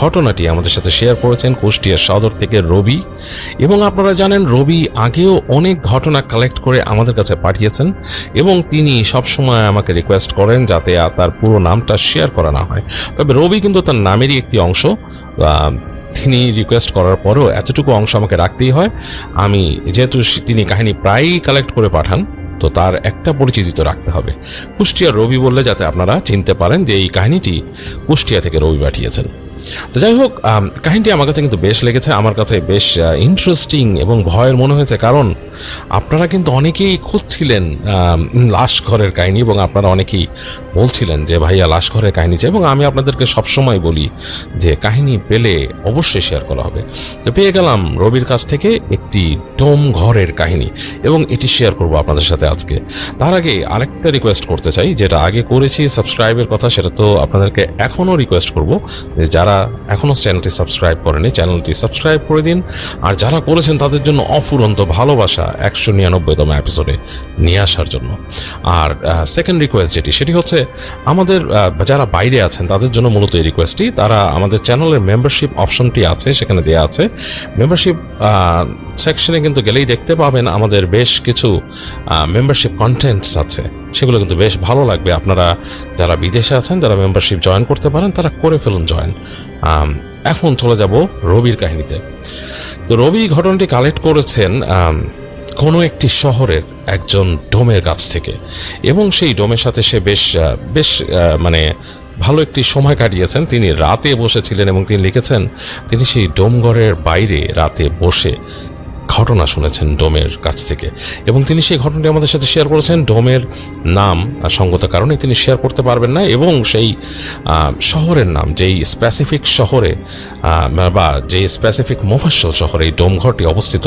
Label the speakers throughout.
Speaker 1: ঘটনাটি আমাদের সাথে শেয়ার করেছেন কুষ্টিয়া সদর থেকে রবি। এবং আপনারা জানেন, রবি আগেও অনেক ঘটনা কালেক্ট করে আমাদের কাছে পাঠিয়েছেন এবং তিনি সবসময় আমাকে রিকোয়েস্ট করেন যাতে তার পুরো নামটা শেয়ার করা না হয়। তবে রবি কিন্তু তার নামেরই একটি অংশ। তিনি রিকোয়েস্ট করার পরেও এতটুকু অংশ আমাকে রাখতেই হয়। আমি যেহেতু তিনি কাহিনী প্রায়ই কালেক্ট করে পাঠান, তো তার একটা পরিচিতি তো রাখতে হবে। কুষ্টিয়া রবি বললে যাতে আপনারা চিনতে পারেন যে এই কাহিনীটি কুষ্টিয়া থেকে রবি পাঠিয়েছেন। তো যাই হোক কাহিনীটি আমার কাছে কিন্তু বেশ লেগেছে, আমার কাছে বেশ ইন্টারেস্টিং এবং ভয়ের মনে হয়েছে, কারণ আপনারা কিন্তু অনেকেই খুঁজছিলেন লাশ ঘরের কাহিনী এবং আপনারা অনেকেই বলছিলেন যে, ভাইয়া, লাশ ঘরের কাহিনী চাই এবং আমি আপনাদেরকে সবসময় বলি যে, কাহিনী পেলে অবশ্যই শেয়ার করা হবে। তো পেয়ে গেলাম রবির কাছ থেকে একটি ডোম ঘরের কাহিনী এবং এটি শেয়ার করব আপনাদের সাথে আজকে। তার আগে আরেকটা রিকোয়েস্ট করতে চাই, যেটা আগে করেছি সাবস্ক্রাইবের কথা, সেটা তো আপনাদেরকে এখনও রিকোয়েস্ট করব, যে যারা এখনও চ্যানেলটি সাবস্ক্রাইব করেনি, চ্যানেলটি সাবস্ক্রাইব করে দিন। আর যারা করেছেন তাদের জন্য অফুরন্ত ভালোবাসা একশো নিরানব্বইতম এপিসোডে নিয়ে আসার জন্য। আর সেকেন্ড রিকোয়েস্ট যেটি, সেটি হচ্ছে আমাদের যারা বাইরে আছেন তাদের জন্য মূলত এই রিকোয়েস্টটি তারা আমাদের চ্যানেলের মেম্বারশিপ অপশনটি আছে, সেখানে দেওয়া আছে। মেম্বারশিপ সেকশনে কিন্তু গেলেই দেখতে পাবেন আমাদের বেশ কিছু মেম্বারশিপ কন্টেন্টস আছে। সেগুলো কিন্তু বেশ ভালো লাগবে। আপনারা যারা বিদেশে আছেন, যারা মেম্বারশিপ জয়েন করতে পারেন, তারা করে ফেলুন জয়েন এখন চলে যাব রবির কাহিনীতে। তো রবি ঘটনাটি কালেক্ট করেছেন কোনো একটি শহরের একজন ডোমের কাছ থেকে। এবং সেই ডোমের সাথে সে বেশ বেশ মানে ভালো একটি সময় কাটিয়েছেন। তিনি রাতে বসেছিলেন এবং তিনি লিখেছেন, তিনি সেই ডোমঘরের বাইরে রাতে বসে ঘটনা শুনেছেন ডোমের কাছ থেকে। এবং তিনি সেই ঘটনাটি আমাদের সাথে শেয়ার করেছেন। ডোমের নাম সঙ্গত কারণে তিনি শেয়ার করতে পারবেন না এবং সেই শহরের নাম, যেই স্পেসিফিক শহরে বা যে স্পেসিফিক মোফাসল শহরে এই ডোমঘরটি অবস্থিত,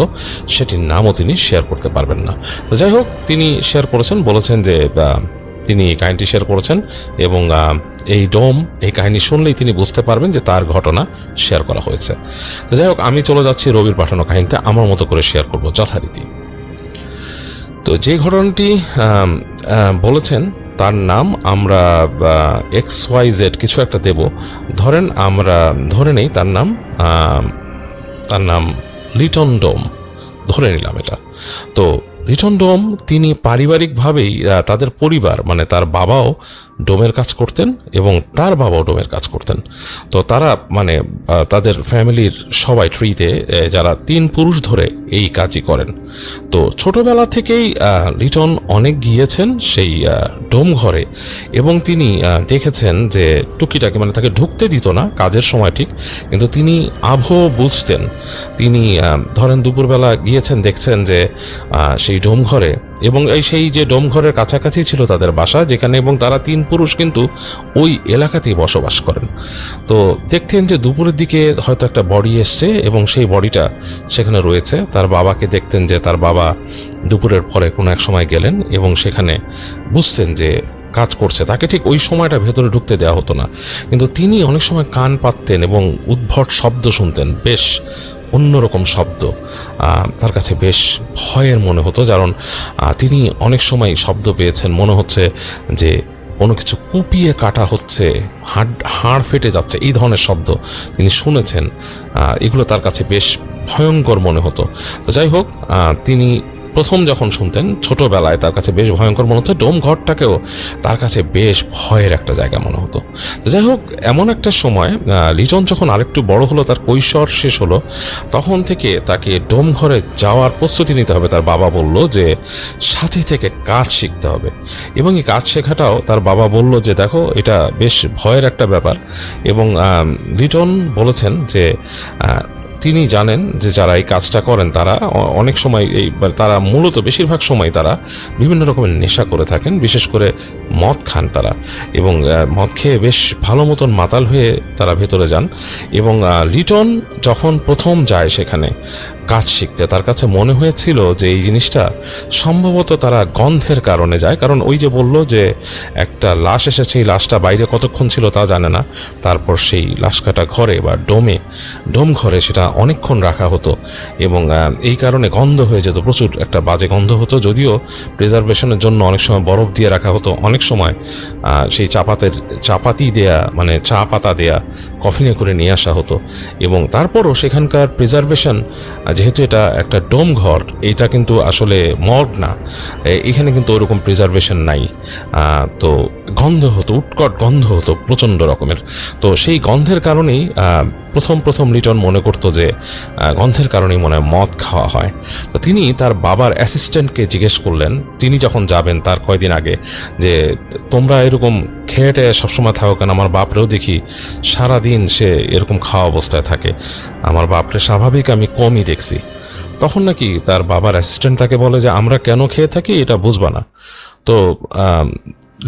Speaker 1: সেটির নামও তিনি শেয়ার করতে পারবেন না। তো যাই হোক, তিনি শেয়ার করেছেন, বলেছেন যে তিনি এই কাহিনীটি শেয়ার করেছেন এবং এই ডোম, এই কাহিনী শুনলেই তিনি বুঝতে পারবেন যে তার ঘটনা শেয়ার করা হয়েছে। তো যাই হোক, আমি চলে যাচ্ছি রবির পাঠানো কাহিনীতে, আমার মতো করে শেয়ার করব যথারীতি। তো যে ঘটনাটি বলেছেন, তার নাম আমরা এক্স ওয়াই জেড কিছু একটা দেব। ধরেন আমরা, ধরে নেই, তার নাম তার নাম লিটন ডোম। ধরে নিলাম এটা। তো লিটন ডোম। তিনি পারিবারিকভাবেই তাদের পরিবার মানে তার বাবাও ডোমের কাজ করতেন এবং তার বাবাও ডোমের কাজ করতেন। তো তারা মানে তাদের ফ্যামিলির সবাই ট্রিতে যারা তিন পুরুষ ধরে এই কাজই করেন। তো ছোটবেলা থেকেই লিটন অনেক গিয়েছেন সেই ডোম ঘরে এবং তিনি দেখেছেন যে টুকিটাকে মানে তাকে ঢুকতে দিত না কাজের সময় ঠিক কিন্তু তিনি আবহ বুঝতেন। তিনি ধরেন দুপুরবেলা গিয়েছেন দেখছেন যে আহ, সেই ডোম এবং এই সেই যে ডোমঘরের কাছাকাছি ছিল তাদের বাসা, যেখানে এবং তারা তিন পুরুষ কিন্তু ওই এলাকাতেই বসবাস করেন। তো দেখতেন যে দুপুরের দিকে হয়তো একটা বডি এসছে এবং সেই বডিটা সেখানে রয়েছে। তার বাবাকে দেখতেন যে তার বাবা দুপুরের পরে কোনো এক সময় গেলেন এবং সেখানে বুঝতেন যে কাজ করছে। তাকে ঠিক ওই সময়টা ভেতরে ঢুকতে দেওয়া হতো না। কিন্তু তিনি অনেক সময় কান পাততেন এবং উদ্ভট শব্দ শুনতেন। বেশ অন্যরকম শব্দ। তার কাছে বেশ ভয়ের মনে হতো, কারণ তিনি অনেক সময় শব্দ পেয়েছেন, মনে হচ্ছে যে কোনো কিছু কুপিয়ে কাটা হচ্ছে, হাড় হাড় ফেটে যাচ্ছে, এই ধরনের শব্দ তিনি শুনেছেন। এগুলো তার কাছে বেশ ভয়ঙ্কর মনে হতো। তো যাই হোক তিনি প্রথম যখন শুনতেন, ছোটবেলায় তার কাছে বেশ ভয়ঙ্কর মনে হতো ডোম ঘরটাকেও তার কাছে বেশ ভয়ের একটা জায়গা মনে হতো। যাই হোক, এমন একটা সময় লিটন যখন আরেকটু বড় হলো, তার কৈশোর শেষ হলো, তখন থেকে তাকে ডোম ঘরে যাওয়ার প্রস্তুতি নিতে হবে। তার বাবা বলল যে, সাথে থেকে কাজ শিখতে হবে। এবং এই কাজ শেখাটাও তার বাবা বলল যে, দেখো, এটা বেশ ভয়ের একটা ব্যাপার। এবং লিটন বলেছেন যে তিনি জানেন যে যারা এই কাজটা করেন, তারা অনেক সময় এই তারা মূলত বেশিরভাগ সময় তারা বিভিন্ন রকমের নেশা করে থাকেন, বিশেষ করে মদ খান তারা। এবং মদ খেয়ে বেশ ভালো মতন মাতাল হয়ে তারা ভেতরে যান। এবং লিটন যখন প্রথম যায় সেখানে কাজ শিখতে। তার কাছে মনে হয়েছিল যে এই জিনিসটা সম্ভবত তারা গন্ধের কারণে যায়। কারণ ওই যে বলল যে একটা লাশ এসেছে, এই লাশটা বাইরে কতক্ষণ ছিল তা জানে না। তারপর সেই লাশ কাটা ঘরে বা ডোমে ডোম ঘরে সেটা অনেকক্ষণ রাখা হতো এবং এই কারণে গন্ধ হয়ে যেত। প্রচুর একটা বাজে গন্ধ হতো। যদিও প্রিজার্ভেশনের জন্য অনেক সময় বরফ দিয়ে রাখা হতো। অনেক সময় সেই চাপাতের, চাপাতি দেয়া মানে চা পাতা দেয়া কফিনে করে নিয়ে আসা হতো। এবং তারপরও সেখানকার প্রিজার্ভেশন যেহেতু এটা একটা ডোম ঘর, এটা কিন্তু আসলে মর্গ না। এখানে কিন্তু ওরকম প্রিজার্ভেশন নাই। তো গন্ধ হতো, উৎকট গন্ধ হতো প্রচণ্ড রকমের। তো সেই গন্ধের কারণেই প্রথম প্রথম লিটন মনে করতো যে গন্ধের কারণেই মনে হয় মদ খাওয়া হয়। তো তিনি তার বাবার অ্যাসিস্ট্যান্টকে জিজ্ঞেস করলেন, তিনি যখন যাবেন তার কয়দিন আগে, যে, তোমরা এরকম খেয়ে টেয়ে সবসময় থাকো কেন? আমার বাপরেও দেখি সারাদিন সে এরকম খাওয়া অবস্থায় থাকে। আমার বাপরে স্বাভাবিক আমি কমই দেখছি। তখন নাকি তার বাবার অ্যাসিস্ট্যান্ট তাকে বলে যে, আমরা কেন খেয়ে থাকি? এটা বুঝবা না। তো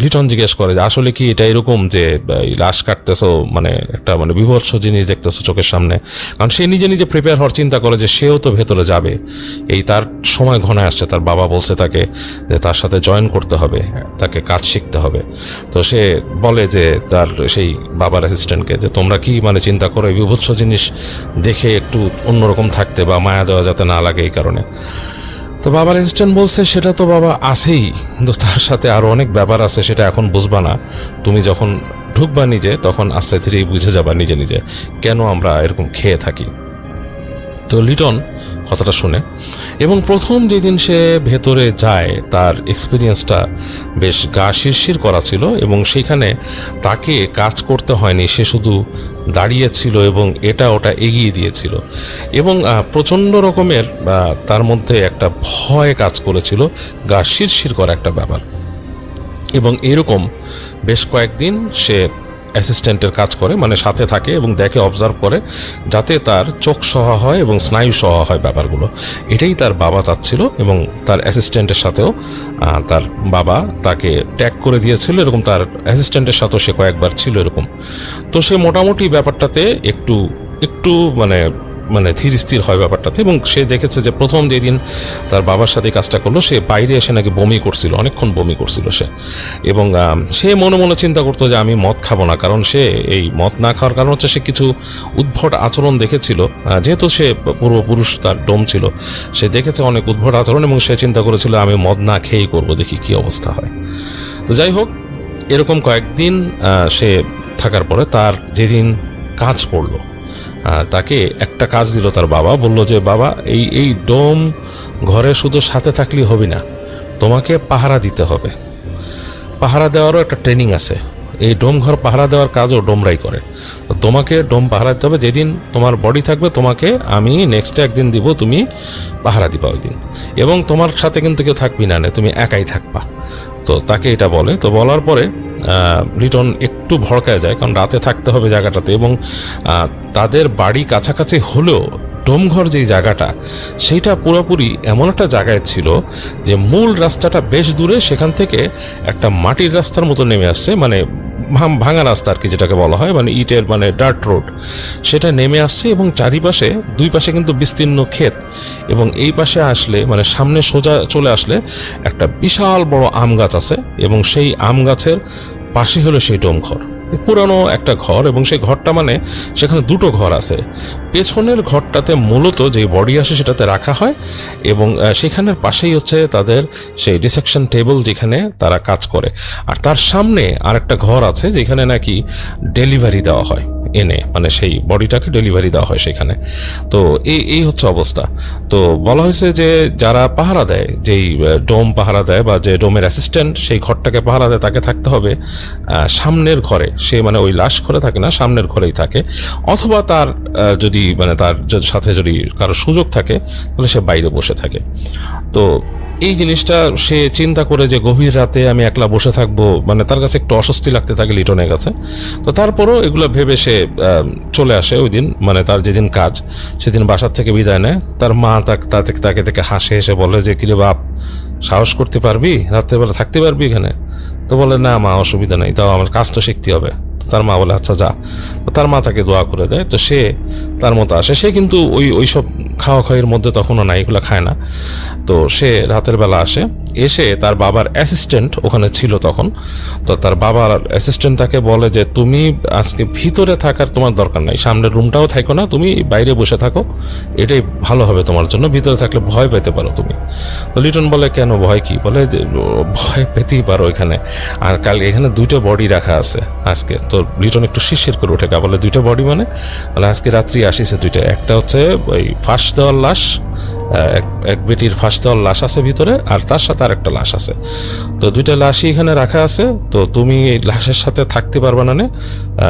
Speaker 1: লিটন জিজ্ঞেস করে যে, আসলে কি এটা এরকম যে লাশ কাটতেছো মানে একটা মানে বিভৎস জিনিস দেখতেছো চোখের সামনে? কারণ সে নিজে নিজে প্রিপেয়ার হওয়ার চিন্তা করে যে, সেও তো ভেতরে যাবে। এই তার সময় ঘনায় আসছে, তার বাবা বলছে তাকে যে, তার সাথে জয়েন করতে হবে, তাকে কাজ শিখতে হবে। তো সে বলে যে, তার সেই বাবার অ্যাসিস্ট্যান্টকে যে, তোমরা কি মানে চিন্তা করো, এই বিভৎস জিনিস দেখে একটু অন্যরকম থাকতে বা মায়া দেওয়া যাতে না লাগে এই কারণে? তো বাবার ইনস্ট্যান্ট বলছে, সেটা তো বাবা আছেই। কিন্তু তার সাথে আরও অনেক ব্যাপার আছে, সেটা এখন বুঝবা না। তুমি যখন ঢুকবা নিজে, তখন আস্তে ধীরেই বুঝে যাবা নিজে নিজে, কেন আমরা এরকম খেয়ে থাকি। তো লিটন, কথাটা শুনে এবং প্রথম যেদিন সে ভেতরে যায়, তার এক্সপিরিয়েন্সটা বেশ গা শিরশির করা ছিল এবং সেখানে তাকে কাজ করতে হয়নি, সে শুধু দাঁড়িয়েছিল এবং এটা ওটা এগিয়ে দিয়েছিল। এবং প্রচণ্ড রকমের তার মধ্যে একটা ভয় কাজ করেছিল, গা শিরশির করা একটা ব্যাপার। এবং এরকম বেশ কয়েকদিন সে অ্যাসিস্ট্যান্টের কাজ করে মানে সাথে থাকে এবং দেখে অবজার্ভ করে, যাতে তার চোখ সহা হয় এবং স্নায়ু সহা হয় ব্যাপারগুলো। এটাই তার বাবা চাচ্ছিল এবং তার অ্যাসিস্ট্যান্টের সাথেও তার বাবা তাকে ট্যাগ করে দিয়েছিল এরকম তার অ্যাসিস্ট্যান্টের সাথেও সে কয়েকবার ছিল এরকম। তো সে মোটামুটি ব্যাপারটাতে একটু একটু মানে মানে ধীর স্থির হয় ব্যাপারটাতে এবং সে দেখেছে যে প্রথম যেদিন তার বাবার সাথে কাজটা করল, সে বাইরে এসে নাকি বমি করছিল, অনেকক্ষণ বমি করছিল সে। এবং সে মনে মনে চিন্তা করতো যে আমি মদ খাব না, কারণ সে এই মদ না খাওয়ার কারণ হচ্ছে সে কিছু উদ্ভট আচরণ দেখেছিল। যেহেতু সে পূর্বপুরুষ, তার ডোম ছিল, সে দেখেছে অনেক উদ্ভট আচরণ এবং সে চিন্তা করেছিল, আমি মদ না খেয়েই করব, দেখি কি অবস্থা হয়। তো যাই হোক, এরকম কয়েকদিন সে থাকার পরে তার যেদিন কাজ পড়ল তাকে একটা কাজ দিল তার বাবা বলল যে বাবা এই এই ডোম ঘরে শুধু সাথে থাকলেই হবে না তোমাকে পাহারা দিতে হবে। পাহারা দেওয়ারও একটা ট্রেনিং আছে। এই ডোম ঘর পাহারা দেওয়ার কাজও ডোমরাই করে। তো তোমাকে ডোম পাহারা দিতে হবে যেদিন তোমার বডি থাকবে তোমাকে আমি নেক্সট একদিন দিব তুমি পাহারা দিবা ওই দিন। এবং তোমার সাথে কিন্তু কেউ থাকবি না নে, তুমি একাই থাকবা। তো তাকে এটা বলে। তো বলার পরে লিটন একটু ভড়কায় যায়, কারণ রাতে থাকতে হবে জায়গাটাতে এবং তাদের বাড়ি কাছাকাছি হলেও ডোমঘর যেই জায়গাটা, সেইটা পুরোপুরি এমন একটা জায়গায় ছিল যে মূল রাস্তাটা বেশ দূরে সেখান থেকে একটা মাটির রাস্তার মতো নেমে আসছে মানে ভাঙা রাস্তা আর কি যেটাকে বলা হয় মানে ইটের মানে ডার্ট রোড সেটা নেমে আসছে এবং চারিপাশে, দুই পাশে কিন্তু বিস্তীর্ণ ক্ষেত। এবং এই পাশে আসলে মানে সামনে সোজা চলে আসলে একটা বিশাল বড় আম গাছ আছে এবং সেই আম গাছের পাশে হলো সেই ডোম ঘর পুরানো একটা ঘর এবং সেই ঘরটা মানে সেখানে দুটো ঘর আছে। পেছনের ঘরটাতে মূলত যে বডি আসে সেটাতে রাখা হয় এবং সেখানের পাশেই হচ্ছে তাদের সেই ডিসেকশন টেবিল যেখানে তারা কাজ করে। আর তার সামনে আর একটা ঘর আছে যেখানে নাকি ডেলিভারি দেওয়া হয়। এনে মানে সেই বডিটাকে ডেলিভারি দেওয়া হয় সেখানে। তো এই এই হচ্ছে অবস্থা। তো বলা হয়েছে যে যারা পাহারা দেয়, যেই ডোম পাহারা দেয় বা যে ডোমের অ্যাসিস্ট্যান্ট সেই ঘরটাকে পাহারা দেয়, তাকে থাকতে হবে সামনের ঘরে। সে মানে ওই লাশ ঘরে থাকে না, সামনের ঘরেই থাকে। অথবা তার যদি মানে তার সাথে যদি কারও সুযোগ থাকে, তাহলে সে বাইরে বসে থাকে। তো এই জিনিসটা সে চিন্তা করে যে গভীর রাতে আমি একলা বসে থাকব মানে তার কাছে একটু অস্বস্তি লাগতে থাকে লিটনের কাছে। তো তারপরও এগুলো ভেবে সে চলে আসে ওই দিন মানে তার যেদিন কাজ, সেদিন বাসার থেকে বিদায় নেয়। তার মা তাকে তাকে তাকে থেকে হাসে হেসে বলে যে, কিরে বাপ, সাহস করতে পারবি? রাত্রেবেলা থাকতে পারবি এখানে? তো বলে, না মা, অসুবিধা নেই, তাও আমার কাজ তো শিখতে হবে। তো তার মা বলে আচ্ছা যা। তার মা তাকে দোয়া করে দেয়। তো সে তার মতো আসে। সে কিন্তু ওই ওই সব খাওয়া খাওয়ির মধ্যে তখনও না এগুলো খায় না। তো সে রাতের বেলা আসে। এসে তার বাবার অ্যাসিস্ট্যান্ট ওখানে ছিল তখন। তো তার বাবার অ্যাসিস্ট্যান্ট তাকে বলে যে, তুমি আজকে ভিতরে থাকার তোমার দরকার নাই। সামনের রুমটাও থাকো না। তুমি বাইরে বসে থাকো। এটাই ভালো হবে তোমার জন্য। ভিতরে থাকলে ভয় পেতে পারো তুমি। তো লিটন বলে, কেন ভয় কি? বলে যে ভয় পেতেই পারো এখানে। আর কাল এখানে দুইটা বডি রাখা আছে আজকে। তো লিটন একটু শিরশির করে ওঠে বলে দুইটা বডি মানে। আজকে রাত্রি আসিছে দুইটা। একটা হচ্ছে ওই ফাঁস দেওয়ার লাশ এক বেটির ফাঁস লাশ আছে ভিতরে আর তার সাথে আর একটা লাশ আছে। তো দুইটা লাশই এখানে রাখা আছে। তো তুমি এই লাশের সাথে থাকতে পারবে না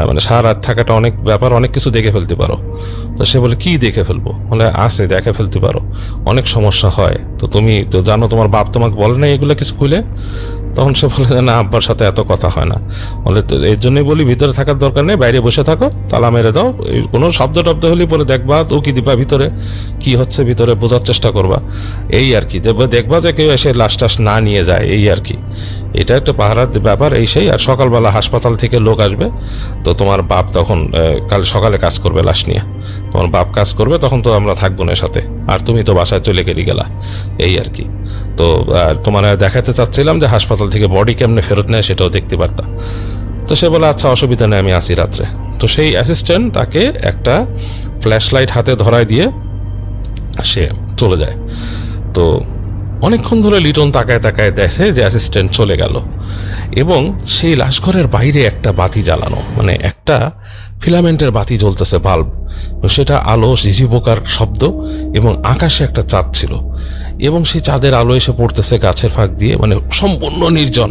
Speaker 1: মানে সারা রাত থাকাটা অনেক ব্যাপার, অনেক কিছু দেখে ফেলতে পারো। তো সে বলে, কি দেখে ফেলব? বলে, আছে, দেখে ফেলতে পারো। অনেক সমস্যা হয়। তো তুমি তো জানো, তোমার বাপ তোমাকে বলে না এগুলো কিছু খুলে তখন সে বলে, না, আব্বার সাথে এত কথা হয় না। বলে, তো এর জন্যই বলি, ভিতরে থাকার দরকার নেই, বাইরে বসে থাকো, তালা মেরে দাও। কোনো শব্দ টব্দ হলে পরে দেখবা তো কি দিবা ভিতরে। কি হচ্ছে ভিতরে, বোঝার চেষ্টা করবা। এই আর কি। দেখবা যে কেউ এসে লাশ টাশ না নিয়ে যায়, এই আর কি। এটা একটা পাহারার ব্যাপার, এই সেই। আর সকালবেলা হাসপাতাল থেকে লোক আসবে, তো তোমার বাপ তখন কাল সকালে কাজ করবে লাশ নিয়ে। তোমার বাপ কাজ করবে, তখন তো আমরা থাকব না সাথে। আর তুমি তো বাসায় চলে গেলি গেলা, এই আর কি। তো তোমার দেখাতে চাচ্ছিলাম যে হাসপাতাল থেকে বডি কেমনে ফেরত নেয় সেটাও দেখতে পারতাম তো সে বলে আচ্ছা অসুবিধা নেই, আমি আসি রাত্রে। তো সেই অ্যাসিস্ট্যান্ট তাকে একটা ফ্ল্যাশ লাইট হাতে ধরায় দিয়ে, সে চলে যায়। তো অনেকক্ষণ ধরে লিটন তাকায় তাকায় দেখে যে অ্যাসিস্ট্যান্ট চলে গেল এবং সেই লাশঘরের বাইরে একটা বাতি জ্বালানো মানে একটা ফিলামেন্টের বাতি জ্বলতেছে বাল্ব। সেটা আলো ঝিঝি পোকার শব্দ এবং আকাশে একটা চাঁদ ছিল এবং সেই চাঁদের আলো এসে পড়তেছে গাছের ফাঁক দিয়ে মানে সম্পূর্ণ নির্জন।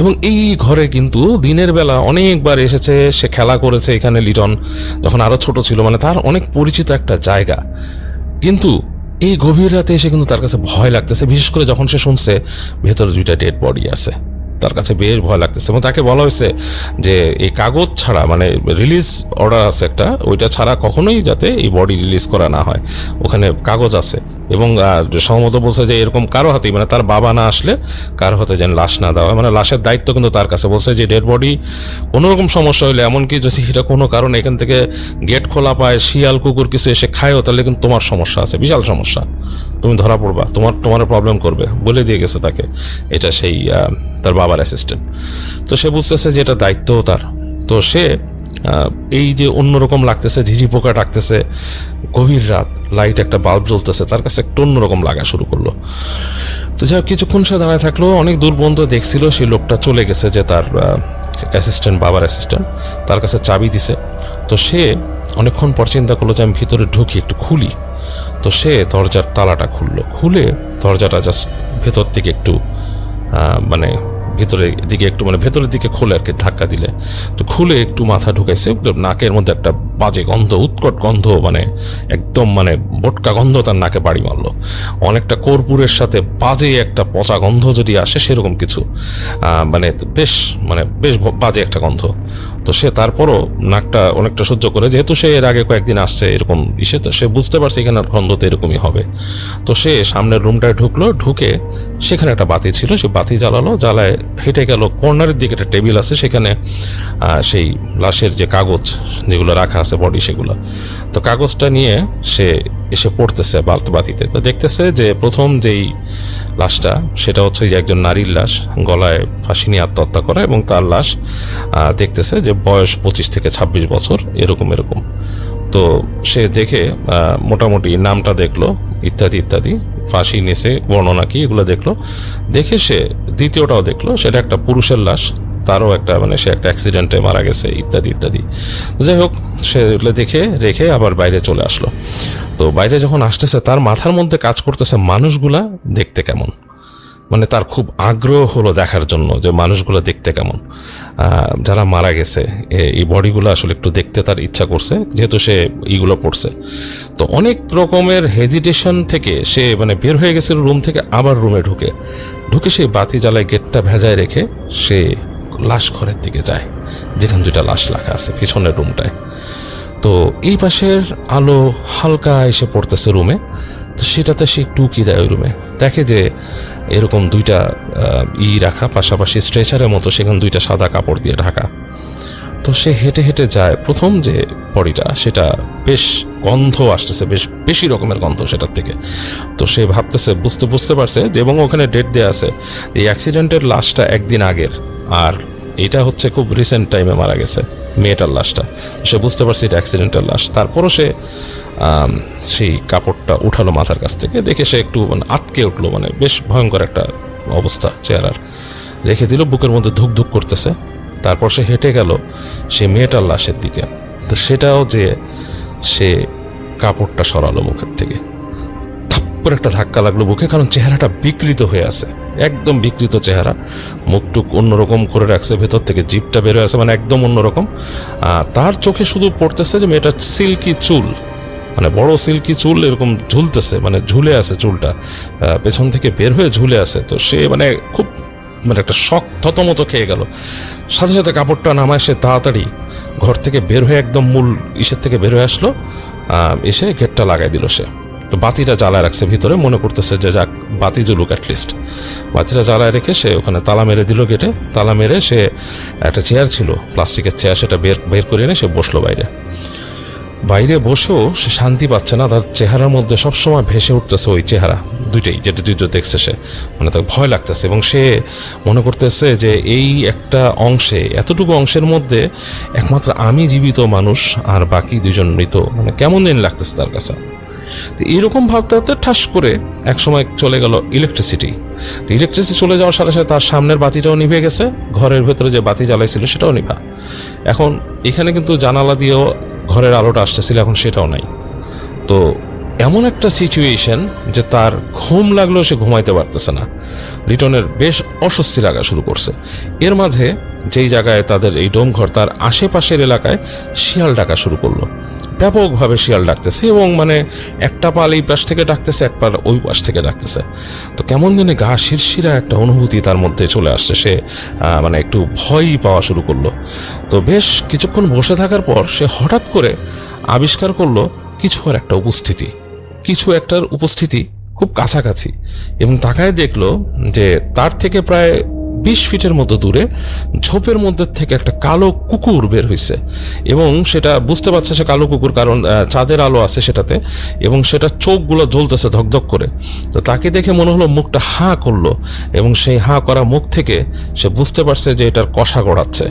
Speaker 1: এবং এই ঘরে কিন্তু দিনের বেলা অনেকবার এসেছে, সে খেলা করেছে এখানে লিটন, যখন আরও ছোট ছিল মানে তার অনেক পরিচিত একটা জায়গা। কিন্তু এই গভীর রাতে এসে কিন্তু তার কাছে ভয় লাগতেছে, বিশেষ করে যখন সে শুনছে ভেতরে দুইটা ডেড বডি আছে। তার কাছে বেশ ভয় লাগতেছে এবং তাকে বলা হয়েছে যে এই কাগজ ছাড়া মানে রিলিজ অর্ডার আছে একটা, ওইটা ছাড়া কখনোই যাতে এই বডি রিলিজ করা না হয়। ওখানে কাগজ আছে। এবং সম্ভবত বলছে যে এরকম কারও হাতেই মানে তার বাবা না আসলে কারও হাতে যেন লাশ না দেওয়া মানে লাশের দায়িত্ব কিন্তু তার কাছে। বলছে যে ডেড বডি কোনো রকম সমস্যা হলে এমনকি যদি এটা কোনো কারণে এখান থেকে গেট খোলা পায়, শিয়াল, কুকুর কিছু এসে খায়ও, তাহলে কিন্তু তোমার সমস্যা আছে। বিশাল সমস্যা। তুমি ধরা পড়বা। তোমার তোমার প্রবলেম করবে। বলে দিয়ে গেছে তাকে। এটা সেই তার বাবার অ্যাসিস্ট্যান্ট তো সে বুঝতেছে যে এটা দায়িত্বও তার। তো সে এই যে অন্যরকম লাগতেছে ঝিঝি পোকা ডাকতেছে গভীর রাত লাইট একটা বাল্ব জ্বলতেছে তার কাছে একটু অন্যরকম লাগা শুরু করল। তো যাই হোক, কিছুক্ষণ সে দাঁড়ায় থাকল অনেক দূর পর্যন্ত দেখছিল সেই লোকটা চলে গেছে যে তার অ্যাসিস্ট্যান্ট বাবার অ্যাসিস্ট্যান্ট তার কাছে চাবি দিছে। তো সে অনেকক্ষণ পর চিন্তা করল যে আমি ভিতরে ঢুকি একটু খুলি। তো সে দরজার তালাটা খুললো। খুলে দরজাটা জাস্ট ভেতর থেকে একটু মানে ভেতরের দিকে একটু মানে ভেতরের দিকে খোলে আর কি, ধাক্কা দিলে। তো খুলে একটু মাথা ঢুকাইছে নাকের মধ্যে একটা বাজে গন্ধ, উৎকট গন্ধ মানে একদম মানে বোটকা গন্ধ তার নাকে বাড়ি মারলো। অনেকটা কর্পূরের সাথে বাজে একটা পচা গন্ধ যদি আসে, সেরকম কিছু মানে বেশ মানে বেশ বাজে একটা গন্ধ। তো সে তারপরও নাকটা অনেকটা সহ্য করে, যেহেতু সে এর আগে কয়েকদিন আসছে এরকম ইসে, তো সে বুঝতে পারছে এখানে গন্ধ তো এরকমই হবে। তো সে সামনের রুমটায় ঢুকলো, ঢুকে সেখানে একটা বাতি ছিল, সে বাতি জ্বালালো, জ্বালায় হেঁটে গেল, কর্নারের দিকে একটা টেবিল আছে, সেখানে সেই লাশের যে কাগজ যেগুলো রাখা আছে বডি সেগুলো। তো কাগজটা নিয়ে সে এসে পড়তেছে বাতিতে। তো দেখতেছে যে প্রথম যেই লাশটা, সেটা হচ্ছে যে একজন নারীর লাশ, গলায় ফাঁসি নিয়ে আত্মহত্যা করা এবং তার লাশ দেখতেছে যে বয়স পঁচিশ থেকে ছাব্বিশ বছর, এরকম এরকম। তো সে দেখে মোটামুটি নামটা দেখল ইত্যাদি ইত্যাদি। ফাঁসি নিচে বর্ণনা কি, এগুলো দেখল। দেখে সে দ্বিতীয়টাও দেখল, সেটা একটা পুরুষের লাশ, তারও একটা মানে সে একটা অ্যাক্সিডেন্টে মারা গেছে, ইত্যাদি ইত্যাদি। যাই হোক সেগুলো দেখে, রেখে আবার বাইরে চলে আসলো। তো বাইরে যখন আসতেছে, তার মাথার মধ্যে কাজ করতেছে মানুষগুলা, দেখতে কেমন? মানে তার খুব আগ্রহ হলো দেখার জন্য যে মানুষগুলো দেখতে কেমন। যারা মারা গেছে এই বডিগুলো আসলে একটু দেখতে তার ইচ্ছা করছে, যেহেতু সে ইগুলো পড়ছে। তো অনেক রকমের হেজিটেশন থেকে সে মানে বের হয়ে গেছে রুম থেকে, আবার রুমে ঢুকে। ঢুকে সে বাতি জ্বালায়, গেটটা ভেজায় রেখে সে লাশ ঘরের দিকে যায়, যেখানে দুইটা লাশ রাখা আছে, পিছনের রুমটায় তো এই পাশের আলো হালকা এসে পড়তেছে রুমে তো সেটাতে সে উকি দেয় ওই রুমে দেখে যে এরকম দুইটা ই রাখা, পাশাপাশি স্ট্রেচারের মতো সেখানে দুইটা সাদা কাপড় দিয়ে ঢাকা। তো সে হেঁটে হেঁটে যায়, প্রথম যে বডিটা সেটা বেশ গন্ধ আসতেছে, বেশ বেশি রকমের গন্ধ সেটার থেকে। তো সে ভাবতেছে, বুঝতে বুঝতে পারছে যে, এবং ওখানে ডেট দেওয়া আছে, এই অ্যাক্সিডেন্টের লাশটা একদিন আগের, আর এটা হচ্ছে খুব রিসেন্ট টাইমে মারা গেছে, মেয়েটার লাশটা। সে বুঝতে পারছে এটা অ্যাক্সিডেন্টের লাশ। তারপরও সে সেই কাপড়টা উঠালো মাথার কাছ থেকে, দেখে সে একটু মানে আটকে উঠল মানে বেশ ভয়ঙ্কর একটা অবস্থা চেহারার। রেখে দিল, বুকের মধ্যে ধুক ধুক করতেছে। তারপর সে হেঁটে গেল সে মেয়েটার লাশের দিকে। তো সেটাও যে সে কাপড়টা সরালো মুখের থেকে। থাপ্পর একটা ধাক্কা লাগল বুকে কারণ চেহারাটা বিকৃত হয়ে আছে। একদম বিকৃত চেহারা। মুখটুক অন্যরকম করে রাখছে, ভেতর থেকে জিপটা বের আছে মানে একদম অন্যরকম। তার চোখে শুধু পড়তেছে যে মেয়েটা সিল্কি চুল মানে বড় সিল্কি চুল এরকম ঝুলতেছে মানে ঝুলে আছে চুলটা। পেছন থেকে বের হয়ে ঝুলে আছে। তো সে মানে খুব মানে একটা শখ থতমত খেয়ে গেল। সাথে সাথে কাপড়টা নামায় সে তাড়াতাড়ি। ঘর থেকে বের হয়ে একদম মূল ইসের থেকে বের হয়ে আসলো। এসে গেটটা লাগাই দিল সে। তো বাতিটা জ্বালায় রাখছে ভিতরে, মনে করতেছে যে যাক, বাতি জ্বলুক অ্যাটলিস্ট বাতিটা জ্বালায় রেখে সে ওখানে তালা মেরে দিল গেটে। তালা মেরে সে একটা চেয়ার ছিল, প্লাস্টিকের চেয়ার সেটা বের বের করে এনে সে বসল বাইরে। বাইরে বসেও সে শান্তি পাচ্ছে না, তার চেহারার মধ্যে সবসময় ভেসে উঠতেছে ওই চেহারা, দুইটাই, যেটা দুইটা দেখছে সে। মানে তার ভয় লাগতেছে এবং সে মনে করতেছে যে এই একটা অংশে, এতটুকু অংশের মধ্যে একমাত্র আমি জীবিত মানুষ আর বাকি দুজন মৃত। মানে কেমন দিন লাগতেছে তার কাছে? তো এরকম ভাবতে ভাবতে ঠাস করে এক সময় চলে গেল ইলেকট্রিসিটি ইলেকট্রিসিটি চলে যাওয়ার সাথে সাথে তার সামনের বাতিটাও নিভে গেছে, ঘরের ভেতরে যে বাতি জ্বালাইছিল সেটাও নিভা। এখন এখানে কিন্তু জানালা দিয়েও ঘরের আলোটা আসতেছিল, এখন সেটাও নাই। তো এমন একটা সিচুয়েশন যে তার ঘুম লাগলেও সে ঘুমাইতে পারতেছে না। লিটনের বেশ অস্বস্তি লাগা শুরু করছে। এর মাঝে যেই জায়গায় তাদের এই ডোমঘর, তার আশেপাশের এলাকায় শিয়াল ডাকা শুরু করল। ব্যাপকভাবে শিয়াল ডাকতেছে এবং মানে একটা পাল এই পাশ থেকে ডাকতেছে, এক পাল ওই পাশ থেকে ডাকতেছে। তো কেমন জানি গা শিরশিরা একটা অনুভূতি তার মধ্যে চলে আসছে। সে মানে একটু ভয়ই পাওয়া শুরু করল। তো বেশ কিছুক্ষণ বসে থাকার পর সে হঠাৎ করে আবিষ্কার করল কিছু আর একটা উপস্থিতি। কিছু একটার উপস্থিতি খুব কাছাকাছি এবং তাকায় দেখল যে তার থেকে প্রায় বিশ ফিটের মতো দূরে ঝোপের মধ্যে থেকে একটা কালো কুকুর বের হয়েছে এবং সেটা বুঝতে পারছে সে কালো কুকুর, কারণ চাঁদের আলো আছে সেটাতে, এবং সেটা চোখগুলো জ্বলতেছে ধকধক করে। তো তাকে দেখে মনে হলো মুখটা হাঁ করল, এবং সেই হাঁ করা মুখ থেকে সে বুঝতে পারছে যে এটার কষা গড়াচ্ছে।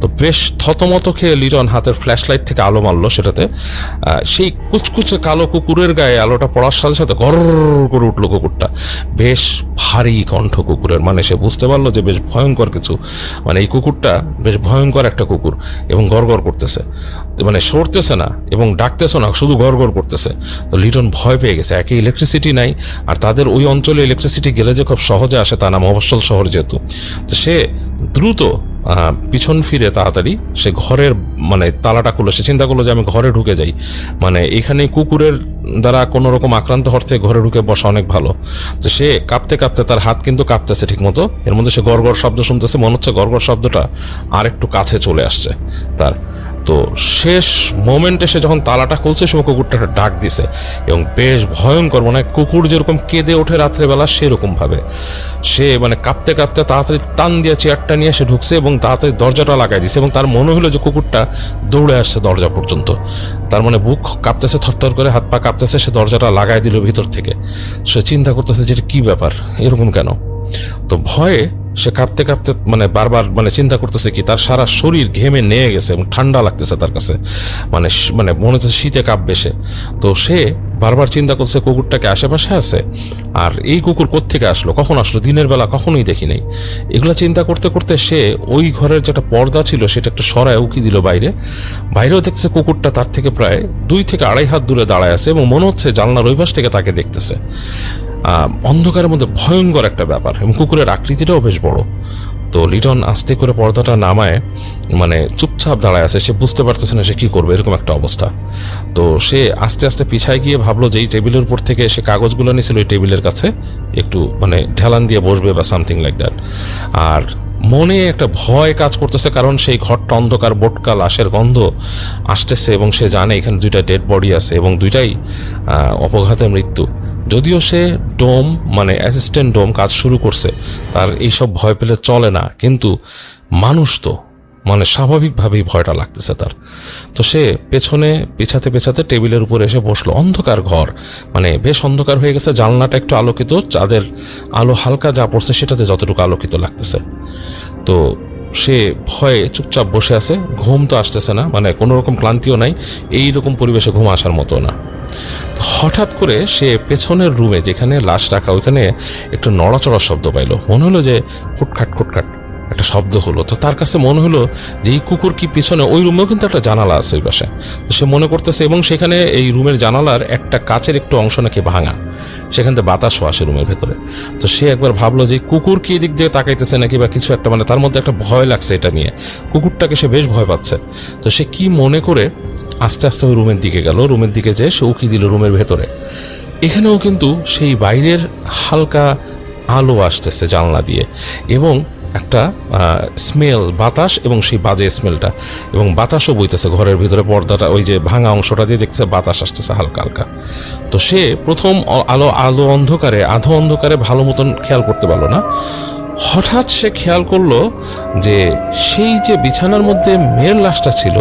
Speaker 1: তো বেশ থতমত খেয়ে লিটন হাতের ফ্ল্যাশ লাইট থেকে আলো মারলো সেটাতে। সেই কুচকুচে কালো কুকুরের গায়ে আলোটা পড়ার সাথে সাথে গর করে উঠল কুকুরটা। বেশ ভারী কণ্ঠ কুকুরের মানে সে বুঝতে পারল যে বেশ ভয়ঙ্কর কিছু মানে এই কুকুরটা বেশ ভয়ঙ্কর একটা কুকুর এবং গড় করতেছে। মানে সরতেছে না এবং ডাকতেছে না, শুধু গড় করতেছে। তো লিটন ভয় পেয়ে গেছে, একে ইলেকট্রিসিটি নাই, আর তাদের ওই অঞ্চলে ইলেকট্রিসিটি গেলে যে খুব সহজে আসে তা না মফস্বল শহর যেহেতু। তো সে দ্রুত পিছন ফিরে তাড়াতাড়ি সে ঘরের মানে তালাটা খুললো, সে চিন্তা করল যে আমি ঘরে ঢুকে যাই। মানে এখানে কুকুরের দ্বারা কোনো রকম আক্রান্ত হওয়ার থেকে ঘরে ঢুকে বসা অনেক ভালো। তো সে কাঁপতে কাঁপতে তার হাত কিন্তু কাঁপতেছে ঠিক মতো এর মধ্যে সে গড়গড় শব্দ শুনতেছে, মনে হচ্ছে গড়গড় শব্দটা আর একটু কাছে চলে আসছে তার। তো শেষ মোমেন্টে সে যখন তালাটা খুলছে, সে কুকুরটা একটা ডাক দিছে এবং বেশ ভয়ঙ্কর মানে কুকুর যেরকম কেঁদে ওঠে রাত্রেবেলা, সেরকমভাবে। সে মানে কাঁপতে কাঁপতে তাড়াতাড়ি টান দিয়ে চেয়ারটা নিয়ে সে ঢুকছে এবং তাড়াতাড়ি দরজাটা লাগাই দিছে এবং তার মনে হলো যে কুকুরটা দৌড়ে আসছে দরজা পর্যন্ত। তার মানে বুক কাঁপতেছে, থরথর করে হাত পা কাঁপতেছে, সে দরজাটা লাগাই দিল ভিতর থেকে। সে চিন্তা করতেছে যে এটা কী ব্যাপার, এরকম কেন? তো ভয়ে সে কাঁপতে কাঁপতে মানে বারবার মানে চিন্তা করতেছে কি, তার সারা শরীর ঘেমে নিয়ে গেছে এবং ঠান্ডা লাগতেছে তার কাছে। মানে মানে মনে হচ্ছে শীতে কাঁপবে সে। তো সে বারবার চিন্তা করছে কুকুরটাকে আশেপাশে আছে? আর এই কুকুর কোত্থেকে আসলো? কখন আসলো? দিনের বেলা কখনোই দেখি নাই। এগুলো চিন্তা করতে করতে সে ওই ঘরের যেটা পর্দা ছিল, সেটা একটা সরায় উকি দিল বাইরে। বাইরেও দেখছে কুকুরটা তার থেকে প্রায় দুই থেকে আড়াই হাত দূরে দাঁড়ায় আছে এবং মনে হচ্ছে জানলার ওই পাশ থেকে তাকে দেখতেছে। অন্ধকারের মধ্যে ভয়ঙ্কর একটা ব্যাপার। এবং কুকুরের আকৃতিটাও বেশ বড়। তো লিটন আস্তে করে পর্দাটা নামায় মানে চুপচাপ দাঁড়ায় আছে, সে বুঝতে পারতেছে না সে কী করবে, এরকম একটা অবস্থা। তো সে আস্তে আস্তে পিছায় গিয়ে ভাবলো যে এই টেবিলের উপর থেকে সে কাগজগুলো নিয়েছিল ওই টেবিলের কাছে, একটু মানে ঢেলান দিয়ে বসবে বা সামথিং লাইক দ্যাট। আর মনে একটা ভয় কাজ করতেছে, কারণ সেই ঘরটা অন্ধকার, বোটকা, লাশের গন্ধ আসতেছে এবং সে জানে এখানে দুইটা ডেড বডি আছে এবং দুইটাই অপঘাতে মৃত্যু। যদিও সে ডোম মানে অ্যাসিস্ট্যান্ট ডোম কাজ শুরু করছে, তার এইসব ভয় পেলে চলে না, কিন্তু মানুষ তো। মানে স্বাভাবিকভাবেই ভয়টা লাগতেছে তার। তো সে পেছনে, পেছাতে পেছাতে টেবিলের উপরে এসে বসল। অন্ধকার ঘর। মানে বেশ অন্ধকার হয়ে গেছে, জানলাটা একটু আলোকিত, চাঁদের আলো হালকা যা পড়ছে সেটাতে যতটুকু আলোকিত লাগতেছে। তো সে ভয়ে চুপচাপ বসে আছে, ঘুম তো আসতেছে না মানে কোনো রকম ক্লান্তিও নাই এই রকম পরিবেশে ঘুম আসার মতো না। হঠাৎ করে সে পেছনের রুমে, যেখানে লাশ রাখা, ওইখানে একটু নড়াচড়া শব্দ পাইলো। মনে হলো যে খুটখাট খুটখাট একটা শব্দ হলো। তো তার কাছে মনে হলো যে এই কুকুর কি পিছনে, ওই রুমেও কিন্তু একটা জানালা আছে ওই পাশে। তো সে মনে করতেছে এবং সেখানে এই রুমের জানালার একটা কাচের একটু অংশ নাকি ভাঙা। সেখান থেকে বাতাসও আসে রুমের ভেতরে। তো সে একবার ভাবলো যে কুকুর কি এদিক দিয়ে তাকাইতেছে নাকি বা কিছু একটা মানে তার মধ্যে একটা ভয় লাগছে এটা নিয়ে। কুকুরটাকে সে বেশ ভয় পাচ্ছে। তো সে কি মনে করে আস্তে আস্তে ওই রুমের দিকে গেল। রুমের দিকে যেয়ে সে উকি দিল রুমের ভেতরে। এখানেও কিন্তু সেই বাইরের হালকা আলো আসতেছে জানলা দিয়ে। এবং একটা স্মেল বাতাস এবং সেই বাজে স্মেলটা এবং বাতাসও বইতেছে ঘরের ভিতরে, পর্দাটা, ওই যে ভাঙা অংশটা দিয়ে দেখছে বাতাস আসতেছে হালকা হালকা। তো সে প্রথম আলো আলো অন্ধকারে, আধো অন্ধকারে ভালো মতন খেয়াল করতে পারল না। হঠাৎ সে খেয়াল করল যে সেই যে বিছানার মধ্যে মেয়ের লাশটা ছিল,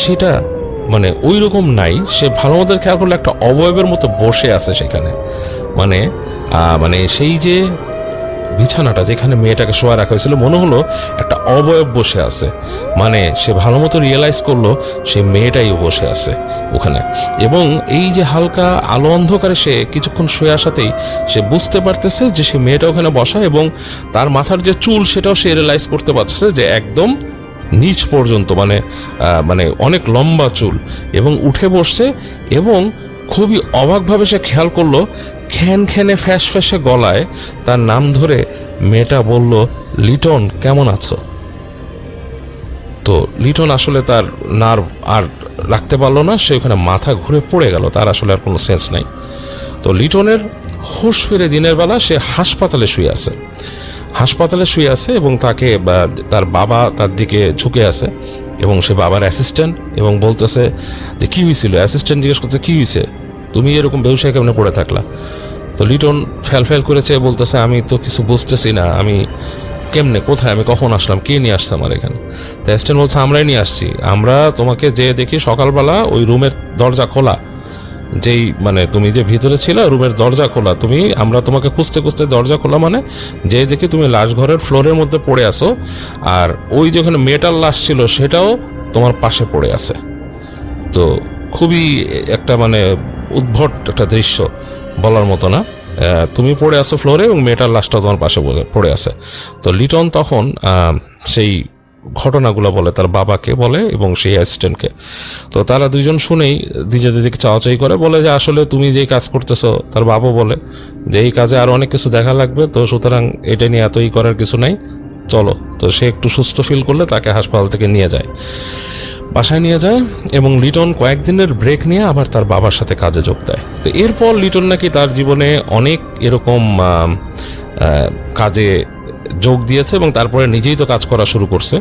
Speaker 1: সেটা মানে ওই রকম নাই। সে ভালো মতো খেয়াল করলে একটা অবয়বের মতো বসে আছে সেখানে। মানে মানে সেই যে বিছানাটা যেখানে মেয়েটাকে শোয়া রাখা হয়েছিল, মনে হলো একটা অবয়ব বসে আছে। মানে সে ভালো মতো রিয়েলাইজ করল সে মেয়েটাই বসে আছে ওখানে। এবং এই যে হালকা আলো অন্ধকারে সে কিছুক্ষণ শুয়ে আসাতেই সে বুঝতে পারতেছে যে সে মেয়েটা ওখানে বসা এবং তার মাথার যে চুল সেটাও সে রিয়েলাইজ করতে পারছে যে একদম নিচ পর্যন্ত মানে মানে অনেক লম্বা চুল। এবং উঠে বসছে এবং খুবই অবাকভাবে সে খেয়াল করল খ্যান খ্যানে ফ্যাস ফ্যাসে গলায় তার নাম ধরে মেয়েটা বলল, লিটন, কেমন আছো? তো লিটন আসলে তার নার্ভ আর রাখতে পারল না, সে ওখানে মাথা ঘুরে পড়ে গেল, তার আসলে আর কোনো সেন্স নাই। তো লিটনের হুঁশ ফিরে দিনের বেলা সে হাসপাতালে শুয়ে আছে। হাসপাতালে শুয়ে আছে এবং তাকে তার বাবা তার দিকে ঝুঁকে আছে এবং সে বাবার অ্যাসিস্ট্যান্ট এবং বলতেছে যে, কী হয়েছিল অ্যাসিস্ট্যান্ট জিজ্ঞেস করছে, কী হয়েছে তুমি এরকম বেউসায় কেমনে পড়ে থাকলা? তো লিটন ফ্যাল ফ্যাল করেছে, বলতেছে, আমি তো কিছু বুঝতেছি না, আমি কেমনে, কোথায়, আমি কখন আসলাম, কে নিয়ে আসছে আমার এখানে? তো অ্যাসিস্ট্যান্ট বলছে, আমরাই নিয়ে আসছি, আমরা তোমাকে যে দেখি সকালবেলা ওই রুমের দরজা খোলা, যেই মানে তুমি যে ভিতরে ছিল রুমের দরজা খোলা, তুমি, আমরা তোমাকে খুঁজতে খুঁজতে দরজা খোলা মানে যে দেখি তুমি লাশ ঘরের ফ্লোরের মধ্যে পড়ে আসো আর ওই যেখানে মেটাল লাশ ছিল সেটাও তোমার পাশে পড়ে আছে। তো খুবই একটা মানে উদ্ভট একটা দৃশ্য বলার মতো না। তুমি পড়ে আছো ফ্লোরে এবং মেয়েটার লাশটা তোমার পাশে পড়ে আছে। তো লিটন তখন সেই ঘটনাগুলো বলে, তার বাবাকে বলে এবং সেই অ্যাসিস্ট্যান্টকে তো তারা দুইজন শুনেই নিজেদের দিকে চাওয়াচাই করে, বলে যে আসলে তুমি যেই কাজ করতেছো, তার বাবা বলে যে এই কাজে আর অনেক কিছু দেখা লাগবে, তো সুতরাং এটা নিয়ে এতই করার কিছু নাই, চলো। তো সে একটু সুস্থ ফিল করলে তাকে হাসপাতাল থেকে নিয়ে যায়। বাসায় নিয়ে যায় এবং লিটন কয়েকদিনের ব্রেক নিয়ে আবার তার বাবার সাথে কাজে যোগ দেয়। তো এরপর লিটন নাকি তার জীবনে অনেক এরকম কাজে যোগ দিয়েছে এবং তারপরে নিজেই তো কাজ করা শুরু করছে।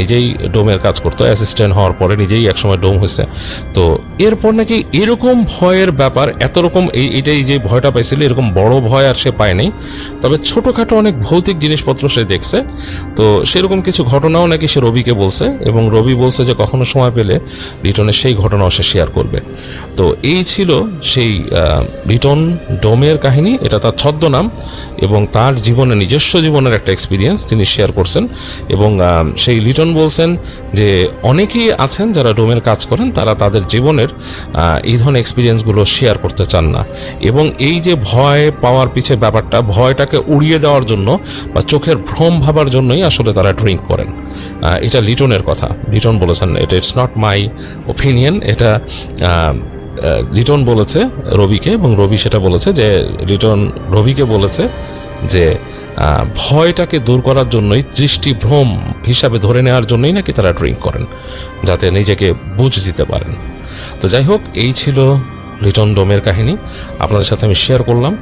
Speaker 1: নিজেই ডোমের কাজ করতো অ্যাসিস্ট্যান্ট হওয়ার পরে নিজেই একসময় ডোম হয়েছে। তো এরপর নাকি এরকম ভয়ের ব্যাপার, এত রকম এই, এটাই যে ভয়টা পাইছিল, এরকম বড় ভয় আর সে পায় নাই। তবে ছোটোখাটো অনেক ভৌতিক জিনিসপত্র সে দেখছে। তো সেরকম কিছু ঘটনাও নাকি সে রবিকে বলছে এবং রবি বলছে যে কখনো সময় পেলে লিটনের সেই ঘটনাও সে শেয়ার করবে। তো এই ছিল সেই লিটন ডোমের কাহিনী, এটা তার ছদ্মনাম এবং তার জীবনে নিজস্ব জীবনের একটা এক্সপিরিয়েন্স তিনি শেয়ার করছেন এবং সেই লিটন বলছেন যে অনেকেই আছেন যারা ডোমের কাজ করেন, তারা তাদের জীবনের এই ধরনের এক্সপিরিয়েন্সগুলো শেয়ার করতে চান না। এবং এই যে ভয় পাওয়ার পিছে ব্যাপারটা, ভয়টাকে উড়িয়ে দেওয়ার জন্য বা চোখের ভ্রম ভাবার জন্যই আসলে তারা ড্রিঙ্ক করেন। এটা লিটনের কথা। লিটন বলেছেন এটা ইটস নট মাই ওপিনিয়ন এটা লিটন বলেছে রবিকে এবং রবি সেটা বলেছে যে, লিটন রবিকে বলেছে যে ভয়টাকে দূর করার জন্যই দৃষ্টিভ্রম হিসাবে ধরে নেওয়ার জন্যই নাকি তারা ড্রিঙ্ক করেন, যাতে নিজেকে বুঝ দিতে পারেন। তো যাই হোক, এই ছিল লিটন ডোমের কাহিনী। আপনাদের সাথে আমি শেয়ার করলাম।